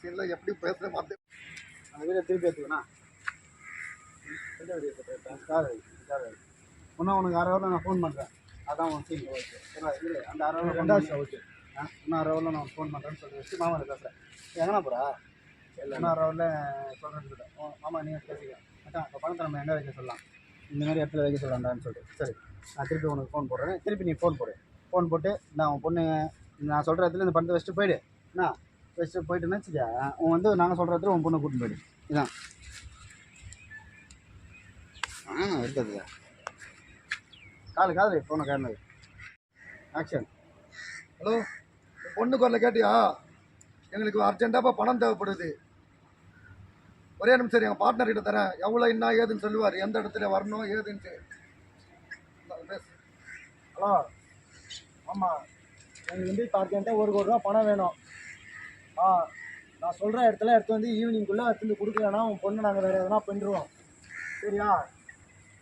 சீனில் எப்படி பேசுகிற மாட்டேன் அந்த வீடியோ திருப்பி எடுத்துக்கணா எந்த வீடியோ காது காது இன்னும் உனக்கு அரை நான் ஃபோன் பண்ணுறேன் அதான் உன் சீன் ஓகே. சரிங்களா இல்லை அந்த அரை ரெண்டாவது ஓகே. ஆ இன்னும் அரை ஹவரில் நான் ஃபோன் பண்ணுறேன்னு சொல்லி வச்சு மாமா பேசுகிறேன் எங்கண்ணா போகிறா இல்லை இன்னும் அரை ஹவரில் சொல்கிறேன்னு சொல்லிட்டேன். ஓ மாமா நீங்கள் பேசிக்க. அதான் அந்த பணத்தை நம்ம எங்கே வைக்க சொல்லலாம்? இந்த மாதிரி இடத்துல வைக்க சொல்லலாம்டான்னு சொல்லிட்டு. சரி நான் திருப்பி உனக்கு ஃபோன் போடுறேன். திருப்பி நீ ஃபோன் போடு. ஃபோன் போட்டு நான் உன் பொண்ணு நான் சொல்கிற இடத்துல இந்த பணத்தை வச்சுட்டு போயிடு. என்ன வச்சுட்டு போயிட்டுன்னு வச்சுக்க உன் வந்து நாங்கள் சொல்கிற இடத்துல உன் பொண்ணை கூட்டின்னு போயிடு. இதான். ஆ இருக்காது காலு காலு ஃபோனை காரணது ஆக்ஷன் ஹலோ பொண்ணு குரல கேட்டியா? எங்களுக்கு அர்ஜென்ட்டாக பணம் தேவைப்படுது. ஒரே நிமிஷம் சரி எங்கள் பார்ட்னர் கிட்ட தரேன். எவ்வளோ என்ன ஏதுன்னு சொல்லுவார். எந்த இடத்துல வரணும் ஏதுன்ட்டு. ஹலோ. ஆமாம் எனக்கு வந்து இப்போ அர்ஜென்ட்டாக ஒரு கோடி ரூபா பணம் வேணும். ஆ நான் சொல்கிற இடத்துல எடுத்து வந்து ஈவினிங்குள்ளே எடுத்து வந்து கொடுக்கலன்னா உன் பொண்ணு நாங்கள் வேறு எதனா பண்ணிடுவோம் சரியா?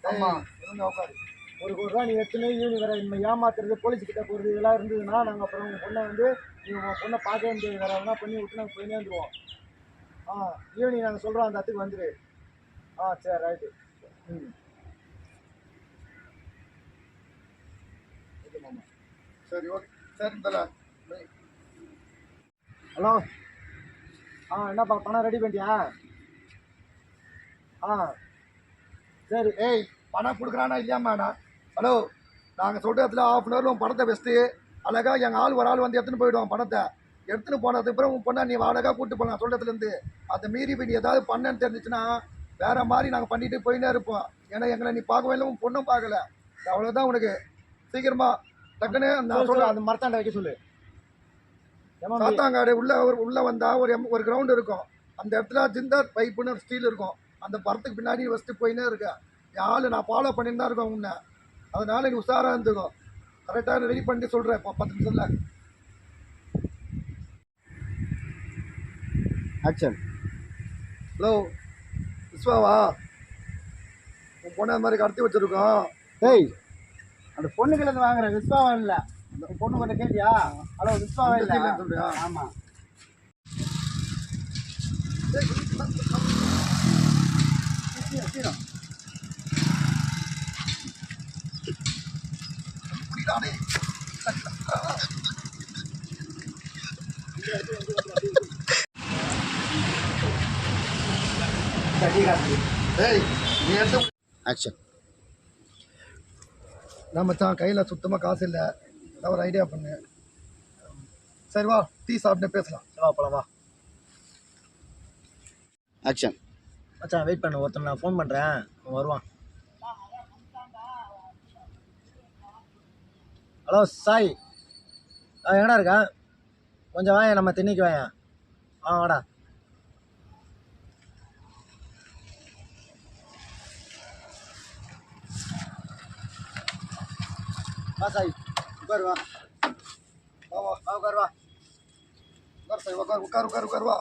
ஆமாம் உட்காரு. ஒரு கோடி ரூபா நீ எடுத்துன்னு ஈவினிங் வேறு நம்ம ஏமாத்துறது போலீஸ் கிட்ட போகிறது இதெல்லாம் இருந்ததுன்னா நாங்கள் அப்புறம் உங்கள் பொண்ணை வந்து நீ உங்கள் பொண்ணை பார்க்கவே முடியாது வேறு எதனா பண்ணி விட்டு நாங்கள் போயினே வந்துடுவோம் ஆ ஈவினிங் நாங்கள் சொல்கிறோம் அந்த இடத்துக்கு வந்துடு ஆ சரி ரைட்டு ம். சரி ஓகே சரி தல ஹலோ. ஆ என்னப்பா பணம் ரெடி பண்ணிட்டியா? ஆ. சரி ஏய் பணம் கொடுக்குறானா இல்லையாம்மாண்ணா ஹலோ நாங்கள் சொல்கிற இடத்துல ஆஃப் அன் ஹவரில் உன் பணத்தை வச்சுட்டு அழகா எங்கள் ஆள் ஒரு ஆள் வந்து எடுத்துன்னு போயிடுவான் பணத்தை. எடுத்துன்னு போனதுக்கு அப்புறம் உன் பொண்ணை நீ அழகாக கூப்பிட்டு போகலாம் சொல்கிறதுலேருந்து அதை மீறி போய் நீ ஏதாவது பண்ணேன்னு தெரிஞ்சிச்சுன்னா வேற மாதிரி நாங்கள் பண்ணிட்டு போயினே இருப்போம். ஏன்னா எங்களை நீ பார்க்கவே இல்லை உன் பொண்ணும் பார்க்கல. அவ்வளோதான் உனக்கு. சீக்கிரமா டக்குன்னு நான் சொல்கிறேன் அந்த மரத்தாண்ட வைக்க சொல்லு. சாத்தாங்காடு உள்ள ஒரு உள்ள வந்தா ஒரு எம் ஒரு கிரவுண்ட் இருக்கும். அந்த இடத்துல ஜிந்தர் பைப்புன்னு ஒரு ஸ்டீல் இருக்கும். அந்த படத்துக்கு பின்னாடி வச்சுட்டு போயினே இருக்க. என் ஆளு நான் ஃபாலோ பண்ணிட்டு தான் இருக்கேன் உன்னை. அதனால நீ உஷாரா இருந்துக்கோ. கரெக்டாக ரெடி பண்ணி சொல்கிறேன் இப்போ பத்து நிமிஷத்துல. ஆக்ஷன் ஹலோ விஸ்வாவா? உன் பொண்ணு அந்த மாதிரி கடத்தி வச்சிருக்கோம். டேய் அந்த இருந்து வாங்குறேன் விஸ்வாவா இல்ல? பொண்ணு கொஞ்சம் கேட்டியா? ஹலோ விஸ்வாவா இல்ல. சொல்றியா? ஆமா. டேய் நீ எடுத்து ஆக்ஷன் நான் மச்சான் கையில் சுத்தமாக காசு இல்லை. நான் ஒரு ஐடியா பண்ணு சரி வா டீ சாப்பிட்டு பேசலாம். வா போலாம் வா. ஆக்ஷன் மச்சான் வெயிட் பண்ணு ஒருத்தன் நான் ஃபோன் பண்ணுறேன் அவன் வருவான். ஹலோ சாய் ஆ எங்கடா இருக்க? கொஞ்சம் வாங்க நம்ம திண்ணைக்கு வாங்க ஆ வாடா. வா சாய் உட்காரு வா. வா உட்காரு வா. உட்கார் சார் உட்கார் உட்கார் உட்கார் உட்கார் வா.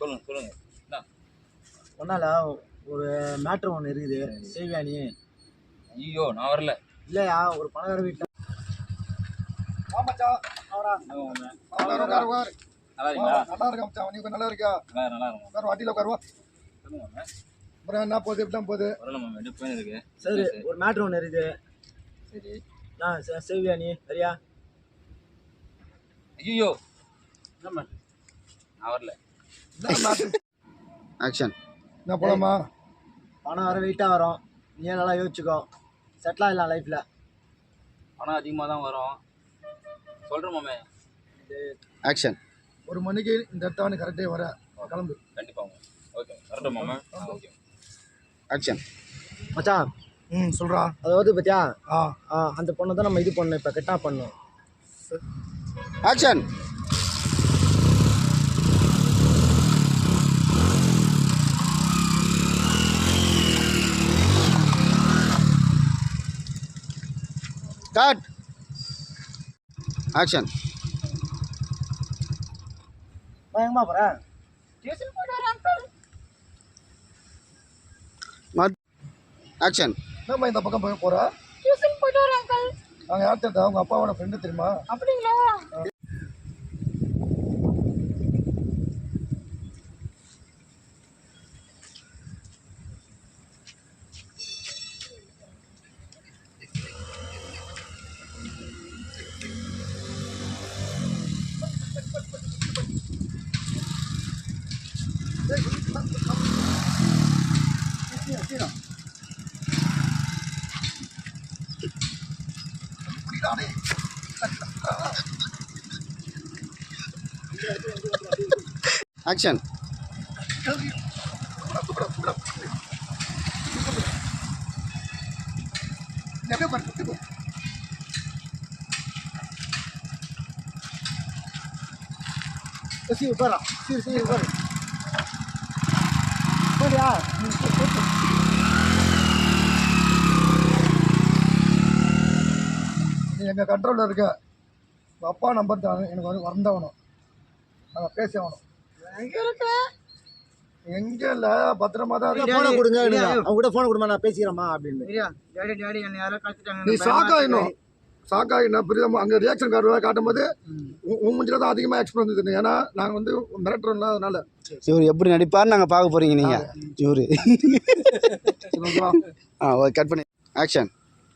சொல்லுங்க சொல்லுங்க. ஒன்றால ஒரு மேட்ரு ஒன்று இருக்குது. செய்வியா நீ ஐயோ நான் வரல. இல்லையா? ஒரு பணக்கார வீட்டில் வா மச்சான். ஆடா உட்கார் உட்கார் உட்கார். நல்லா இருக்கா மச்சான். நீ நல்லா இருக்கியா? நல்லா நல்லா இருக்கும் உட்கார் வண்டியில் உட்கார் வா. சொல்லுங்க மாமா அப்புறம் என்ன போகுது? எப்படி தான் போகுது இருக்கு. சரி ஒரு மேட்ரு ஒன்று இருக்குது. சரி. நான் செய்வியா நீ சரியா? ஐயோ நம்ம நான் வரல. ஆக்ஷன் என்ன போலாமா பணம் வர வெயிட்டாக வரும். நீ நல்லா யோசிச்சுக்கோ. செட்டில் ஆகிடலாம் லைஃப்பில் பணம் அதிகமாக தான் வரும். சொல்கிறேன் மாமே. ஆக்ஷன் ஒரு மணிக்கு இந்த இடத்தானு கரெக்டே வர. கிளம்பு. கண்டிப்பாக ஓகே வரட்டும் மாமா. ஓகே ஆக்ஷன் மச்சான் ம் சொல்கிறா அதாவது பார்த்தியா ஆ. ஆ, அந்த பொண்ணை தான் நம்ம இது பண்ணணும் இப்போ கெட்டா பண்ணணும் ஆக்ஷன் கட் ஆக்ஷன் பயங்கரமா போகிறேன் ஆக்ஷன் என்னம்மா இந்த பக்கம் போய் போகிறா டியூஷன் போயிட்டு வரேன் அங்கிள் நாங்கள் யார் தெரியுதா? உங்கள் அப்பாவோட ஃப்ரெண்டு தெரியுமா? அப்படிங்களா? ஆக்ஷன் சுத்தி போ. சரி உட்காரா சரி சரி உட்காரு சரியா எங்கள் கண்ட்ரோலில் இருக்க உங்கள் அப்பா நம்பர் தான் எனக்கு வந்து வந்தாகணும் நாங்கள் பேசி ஆகணும் எங்கே இல்லை பத்திரமா தான் இருக்கு. ஃபோனை கொடுங்க அவங்க கூட ஃபோனை கொடுமா நான் பேசிக்கிறேம்மா அப்படின்னு. டேடி டேடி என்ன யாரோ கழிச்சிட்டாங்க நீ ஷாக் ஆகிடணும் ஷாக் ஆகினா புரியுதா அங்கே ரியாக்ஷன் கார்டு காட்டும்போது உன் உன் மூஞ்சில தான் அதிகமாக எக்ஸ்பிரஸ் இருந்தது ஏன்னா நாங்கள் வந்து மிரட்டுறோம்ல அதனால. இவர் எப்படி நடிப்பார்னு நாங்கள் பார்க்க போறீங்க நீங்கள் இவரு? ஆ ஓகே கட் பண்ணி. ஆக்ஷன்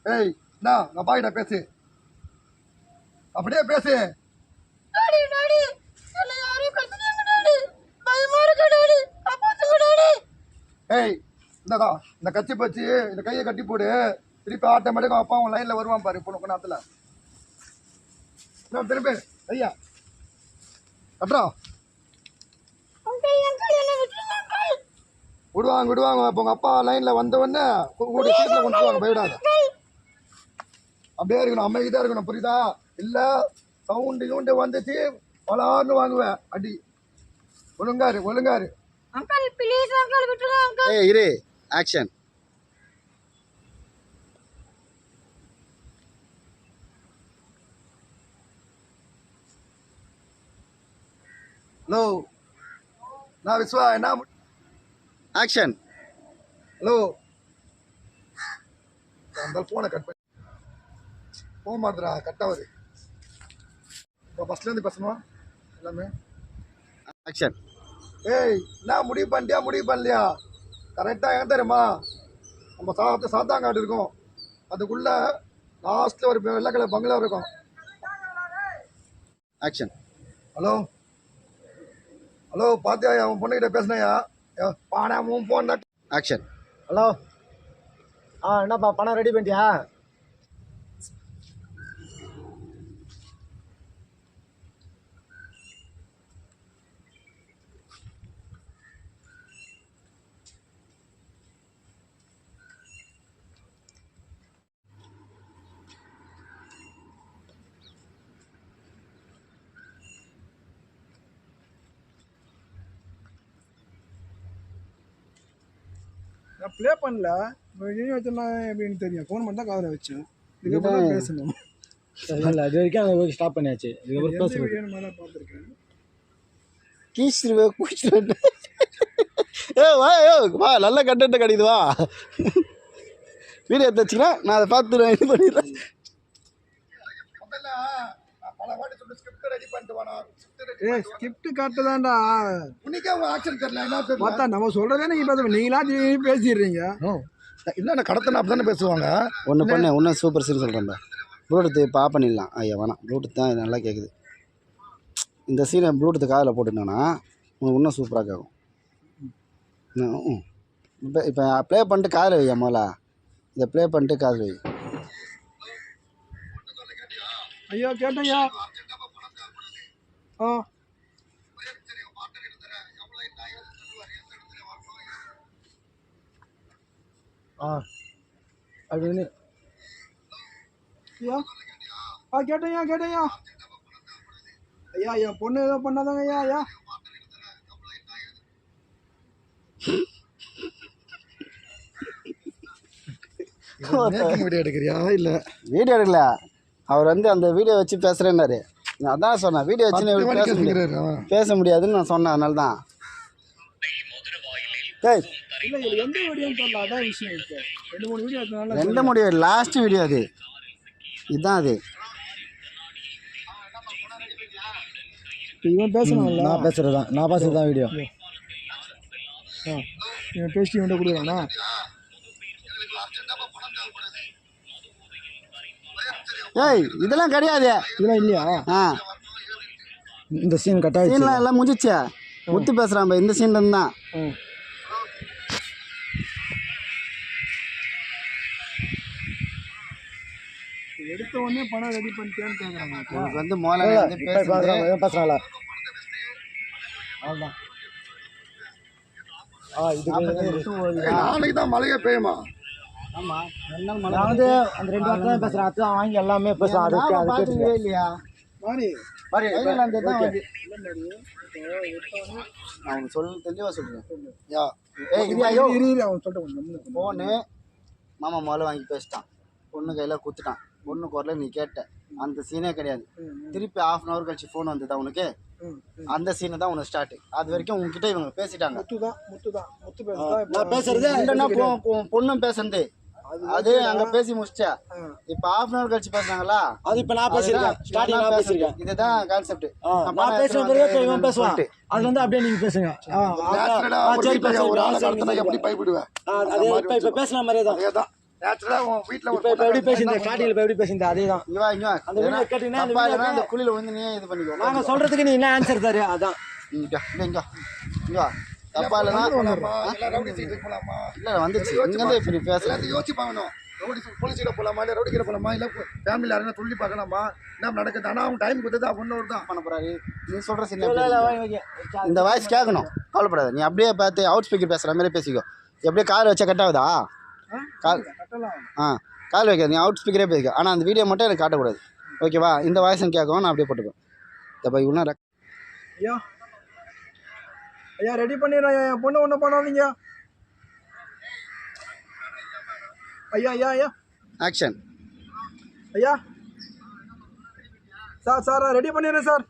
ஏய் என்ன உங்கள் அப்பா கிட்ட பேசு அப்படியே பேசு டாடி டாடி என்ன யாரும் கத்துறாங்க டாடி பயமா இருக்கு டாடி காப்பாத்துங்க டாடி ஏய் இந்ததா இந்த கச்சி பச்சி இந்த கையை கட்டி போடு. திருப்பி ஆட்டோமேட்டிக்காக அப்பா உன் லைனில் வருவான் பாரு இப்போ நேரத்தில் இன்னும் திருப்பி ஐயா. கட்டுறா. விடுவாங்க விடுவாங்க இப்போ உங்கள் அப்பா லைனில் வந்த உடனே கூட சீட்டில் கொண்டு போவாங்க பயவிடாத அப்படியே இருக்கணும் அமைதியாக இருக்கணும் புரியுதா? இல்லை சவுண்டு கிவுண்டு வந்துச்சு பலார்னு வாங்குவேன். அடி. ஒழுங்காரு ஒழுங்காரு. அங்கிள் ப்ளீஸ் அங்கிள் விட்டுருங்க அங்கிள் ஏய் இரு. ஆக்ஷன் ஹலோ நான் விஸ்வா என்ன ஆக்ஷன் ஹலோ அந்த ஃபோனை கட் பண்ணி போக கட் ஆகுது இப்போ ஃபஸ்ட்லேருந்து பேசணுமா? எல்லாமே? ஆக்ஷன் ஏய் என்ன முடிவு பண்ணிட்டியா முடிவு பண்ணலையா? கரெக்டாக ஏன் தெரியுமா? நம்ம சாத்த சாத்தாங்காடு இருக்கும். அதுக்குள்ள லாஸ்ட்டில் ஒரு வெள்ளை கலர் பங்களா இருக்கும். ஆக்ஷன் ஹலோ ஹலோ பாத்தியா அவன் பொண்ணுகிட்ட பேசினாயா? பாடா உன் போன் ஆக்ஷன் ஹலோ ஆ என்னப்பா பணம் ரெடி பண்ணிட்டியா? நான் ப்ளே பண்ணல. இப்போ இனி வச்சோம்னா எப்படின்னு தெரியும். ஃபோன் பண்ணி தான் காதில் வச்சேன். இதுக்கப்புறம் பேசணும். இல்லை அது வரைக்கும் ஸ்டாப் பண்ணியாச்சு. இதுக்கப்புறம் பேசுறது வீடியோ மாதிரி தான் பார்த்துருக்கேன். கீச்சிருவே குச்சிருவேன் ஏ வா ஏ வா நல்ல கண்டென்ட் கிடைக்குது வா. வீடியோ எடுத்து நான் அதை பார்த்து இது பண்ணிடுறேன். முதல்ல நான் பல வாட்டி சொல்லி ஸ்கிரிப்ட் ரெடி பண்ணிட்டு வானா ஸ்கிரிப்ட் ரெடி ஏ ஸ்கிரிப்ட் கரெக்டு தான்டா உனக்கே உன் ஆக்ஷன் தெரியல என்ன தெரியல பார்த்தா நம்ம சொல்கிறதே நீங்கள் பேச நீங்களா பேசிடுறீங்க? இல்லை நான் கடத்தன அப்படி தானே பேசுவாங்க? ஒன்று பண்ணு இன்னும் சூப்பர் சீன் சொல்கிறேன்டா ப்ளூடூத் இப்போ ஆஃப் பண்ணிடலாம். ஐயா வேணாம். ப்ளூடூத் தான் நல்லா கேட்குது இந்த சீனை ப்ளூடூத் காதில் போட்டுட்டோன்னா உனக்கு இன்னும் சூப்பராக கேட்கும் இப்போ இப்போ ப்ளே பண்ணிட்டு காதில் வையா முதல்ல? இதை ப்ளே பண்ணிட்டு காதில் வை. ஐயா கேட்டேன்யா ஆ. ஆ. அப்படின்னு ஐயா. ஆ கேட்டேன்யா கேட்டேன்யா ஐயா. என் பொண்ணு ஏதோ பண்ணாதாங்க ஐயா ஐயா. வீடியோ எடுக்கிறியா? இல்லை. வீடியோ எடுக்கல. அவர் வந்து அந்த வீடியோ வச்சு பேசுகிறேன்னாரு அதான் சொன்னேன். வீடியோ வச்சு நீ பேச முடியாது. பேச முடியாதுன்னு நான் சொன்னேன் அதனால தான் எந்த ரெண்டு முடிவு லாஸ்ட் வீடியோ அது. இதுதான் அது. இவன் பேசணும்ல நான் பேசுகிறது தான் நான் பேசுகிறது தான் வீடியோ இவன் பேசிட்டு இவன்ட்ட கொடுக்குறானா? ஏய் இதெல்லாம் கிடையாது. இதெல்லாம் இல்லையா? ஆ. இந்த சீன் கட் ஆயிடுச்சு. சீன்லாம் எல்லாம் முடிஞ்சிச்சே. முத்து பேசுகிறான் இந்த சீன்லேருந்து தான். ம். எடுத்த உடனே பணம் ரெடி பண்ணிட்டேன்னு கேட்குறாங்க உனக்கு வந்து முதல்ல வந்து பேசுகிறாங்களா அவ்வளோதான் ஆ நாளைக்கு தான் மழையே பெய்யுமா? நான் வந்து அந்த ரெண்டு வாரத்தில் தான் பேசுகிறேன் வாங்கி எல்லாமே பேசுகிறேன் அது ஞாபகம் அது இல்லையா? மாறி பாரு கையில் அந்த தான் ஓகே. வந்து நான் உனக்கு சொல்ல தெளிவாக சொல்கிறேன் யா. ஃபோனு. மாமா முதல்ல வாங்கி பேசிட்டான். பொண்ணு கையில் குத்துட்டான். பொண்ணு குரல நீ கேட்ட. அந்த சீனே கிடையாது. திருப்பி half அன் ஹவர் கழிச்சு ஃபோன் வந்ததா உனக்கு. அந்த சீனு தான் உனக்கு ஸ்டார்ட் அது வரைக்கும் உங்ககிட்ட இவங்க பேசிட்டாங்க. முத்து தான் முத்து தான் பேசுறது பொண்ணும் பேசுறது. அது அங்க பேசி முடிச்சிட்டா? இப்ப half அன் ஹவர் கழிச்சு பேசுறாங்களா அது இப்போ நான் பேசியிருக்கேன். ஸ்டார்டிங் நான் பேசியிருக்கேன். இதுதான் கான்செப்ட் நான் பேசுன பிறகு இவன் பேசுவான் அதுல இருந்து அப்படியே நீங்க பேசுங்க. சரி பேசுங்க. ஒரு ஆளை கடத்தினா எப்படி பயப்படுவேன்? அதே இப்போ இப்போ பேசின மாதிரியே தான். சொல்றதுக்கு நீ என்ன ஆன்சர் தரு? அதான். தப்பா இல்லைன்னா இல்ல வந்துச்சு. இங்க இருந்து இப்ப நீ பேச எல்லாத்தையும் யோசிச்சு பார்க்கணும் ரவுடி போலீஸ் கிட்ட போலாமா? இல்ல ரவுடி கிட்ட போலாமா? இல்ல ஃபேமிலில யாரும் துள்ளி பார்க்கலாமா? என்ன நடக்குது? ஆனா அவங்க டைம் கொடுத்தது ஒன்னொரு தான். பண்ண போறாரு. நீ சொல்ற சின்ன. இந்த வாய்ஸ் கேட்கணும் கவலைப்படாத. நீ அப்படியே பார்த்து அவுட் ஸ்பீக்கர் பேசுற மாதிரி பேசிக்கோ. எப்படியே கால் வச்சா கட் ஆகுதா? கால் ஆ கால் வைக்காது. நீ அவுட் ஸ்பீக்கரே பேசிக்கோ. ஆனால் அந்த வீடியோ மட்டும் எனக்கு காட்டக்கூடாது. ஓகேவா இந்த வாய்ஸும் கேட்கும் நான் அப்படியே போட்டுப்பேன் இப்போ இவ்வளோ ஐயா. ஐயா ரெடி பண்ணிடுறேன் என் பொண்ணு ஒன்றும் பண்ணாதீங்க. ஐயா ஐயா ஐயா. ஆக்ஷன் ஐயா. சார் சார் ரெடி பண்ணிடுறேன் சார்.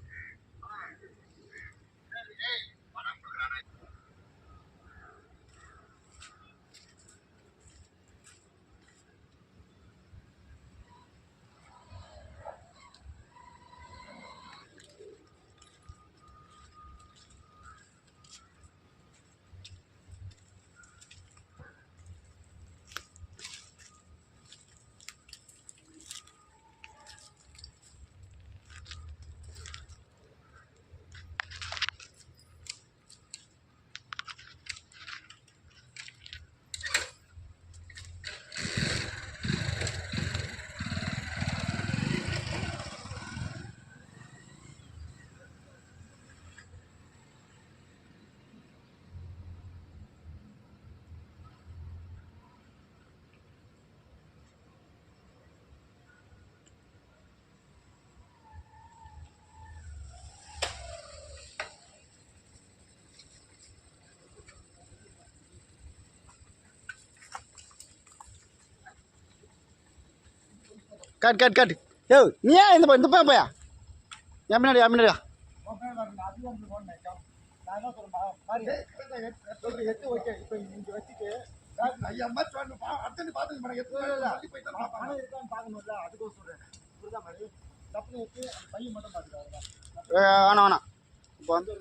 Cut cut cut. யோ நீ ஏன் இந்த போய் இந்த பையன் பையா? என் பின்னாடி என் பின்னாடி வா. எட்டு ஓகே இப்போ இங்க வச்சுட்டு ஐயா அம்மா சொல்லு அத்தனை பார்த்து மேடம் எத்தனை சொல்லி போயிட்டு பணம் இருக்கான்னு பார்க்கணும்ல அதுக்கும் சொல்றேன் புரியுதா மாதிரி தப்பு வச்சு அந்த பையன் மட்டும் பார்த்துக்காங்க ஏ, வேணாம் வேணாம் இப்போ வந்து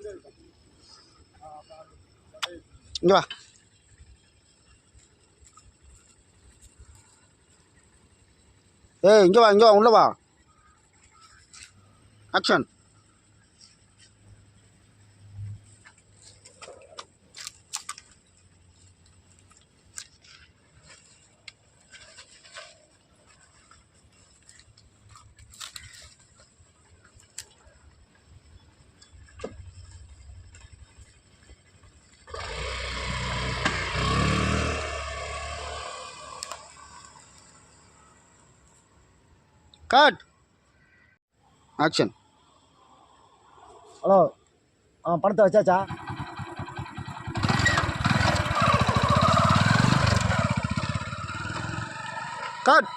இங்கே வா ஏய் இங்கே வா இங்கே வா உள்ளே வா. ஆக்ஷன் கட் ஆக்ஷன் ஹலோ ஆ பணத்தை வச்சாச்சா? கட்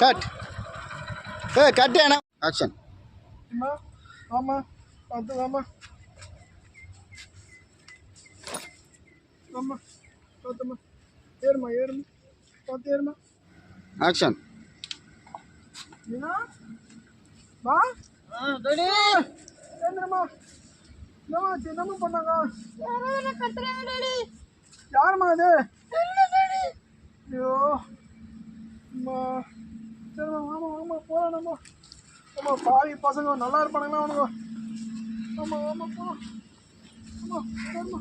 கட் ஏ கட் ஆக்ஷன் அம்மா ஆமா பார்த்து ஆமா ஆமா பார்த்துமா ஏறுமா ஏறுமா பார்த்து ஏறுமா ஆக்ஷன் மா ஏந்திரமா என்னம்மா ஆச்சு? என்னம்மா பண்ணாங்க? யாரோ என்ன கத்துறாங்க டாடி யாரும்மா இது இல்ல டாடி ஐயோ. அம்மா. சரிம்மா ஆமாம் ஆமாம் போகலாம் நம்ம ஆமாம் பாவி பசங்க நல்லா இருப்பானுங்களா அவனுங்க? ஆமாம் ஆமாம் போகலாம் ஆமாம் சரிம்மா